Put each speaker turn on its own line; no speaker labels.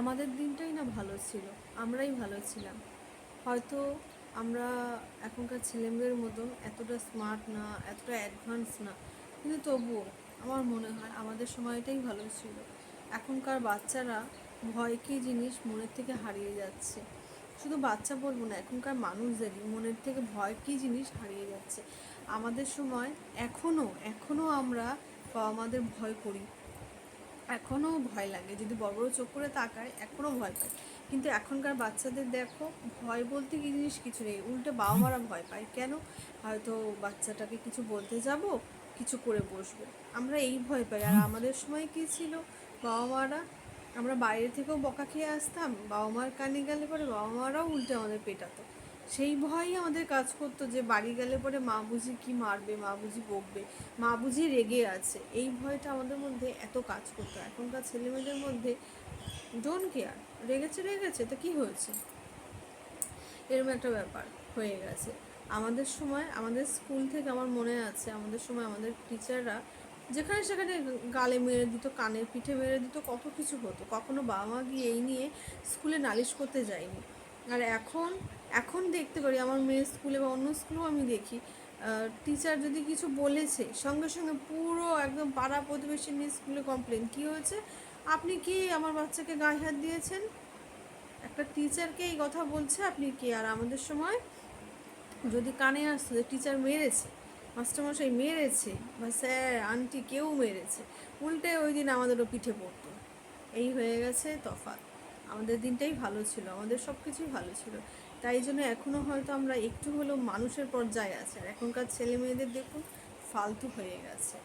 আমাদের দিনটাই না ভালো ছিল, আমরাই ভালো ছিলাম। হয়তো আমরা এখনকার ছেলেমেয়ের মতো এতটা স্মার্ট না, এতটা অ্যাডভান্স না, কিন্তু তবুও আমার মনে হয় আমাদের সময়টাই ভালো ছিল। এখনকার বাচ্চারা ভয় কী জিনিস মনের থেকে হারিয়ে যাচ্ছে। শুধু বাচ্চা বলব না, এখনকার মানুষদেরই মনের থেকে ভয় কী জিনিস হারিয়ে যাচ্ছে। আমাদের সময় এখনও এখনও আমরা বাবা ভয় করি। এখনও ভয় লাগে। যদি বড় বড় চোখ করে তাকায়, এখনও ভয় পায়। কিন্তু এখনকার বাচ্চাদের দেখো, ভয় বলতে কি জিনিস কিছু নেই। উল্টে বাবা মারা ভয় পায়। কেন? হয়তো বাচ্চাটাকে কিছু বলতে যাব, কিছু করে বসবে। আমরা এই ভয় পাই। আর আমাদের সময় কি ছিল? বাবা মারা আমরা বাইরে থেকেও বকা খেয়ে আসতাম। বাবা মার কানে গেলে পরে বাবা মারাও উল্টে আমাদের পেটাতো। সেই ভয়ই আমাদের কাজ করতো যে বাড়ি গেলে পরে মা বুঝি কি মারবে, মা বুঝি বকবে, মা বুঝি রেগে আছে। এই ভয়টা আমাদের মধ্যে এত কাজ করতো। এখনকার ছেলেমেয়েদের মধ্যে ডোন্ট কেয়ার রেগেছে রেগেছে, তো কি হয়েছে? এরকম একটা ব্যাপার হয়ে গেছে। আমাদের সময়, আমাদের স্কুল থেকে আমার মনে আছে, আমাদের সময় আমাদের টিচাররা যেখানে সেখানে গালে মেরে দিত, কানের পিঠে মেরে দিত, কত কিছু হতো। কখনো বাবা মা গিয়ে এই নিয়ে স্কুলে নালিশ করতে যায়নি। আর এখন এখন দেখতে পারি, আমার মেয়ের স্কুলে বা অন্য স্কুলেও আমি দেখি টিচার যদি কিছু বলেছে, সঙ্গে সঙ্গে পুরো একদম পাড়া প্রতিবেশী নিয়ে স্কুলে কমপ্লেন কী হয়েছে? আপনি কি? আমার বাচ্চাকে গায়ে হাত দিয়েছেন? একটা টিচারকে এই কথা বলছে, আপনি কি? আর আমাদের সময় যদি কানে আসতো যে টিচার মেরেছে, মাস্টারমশাই মেরেছে, বা স্যার, আন্টি কেউ মেরেছে, উল্টে ওই দিন আমাদেরও পিঠে পড়তো। এই হয়ে গেছে তফাৎ। আমাদের দিনটাই ভালো ছিল, আমাদের সব কিছুই ভালো ছিল। তাই জন্য এখনও হয়তো আমরা একটু হলেও মানুষের পর্যায়ে আছে। আর এখনকার ছেলে মেয়েদের দেখুন, ফালতু হয়ে গেছে।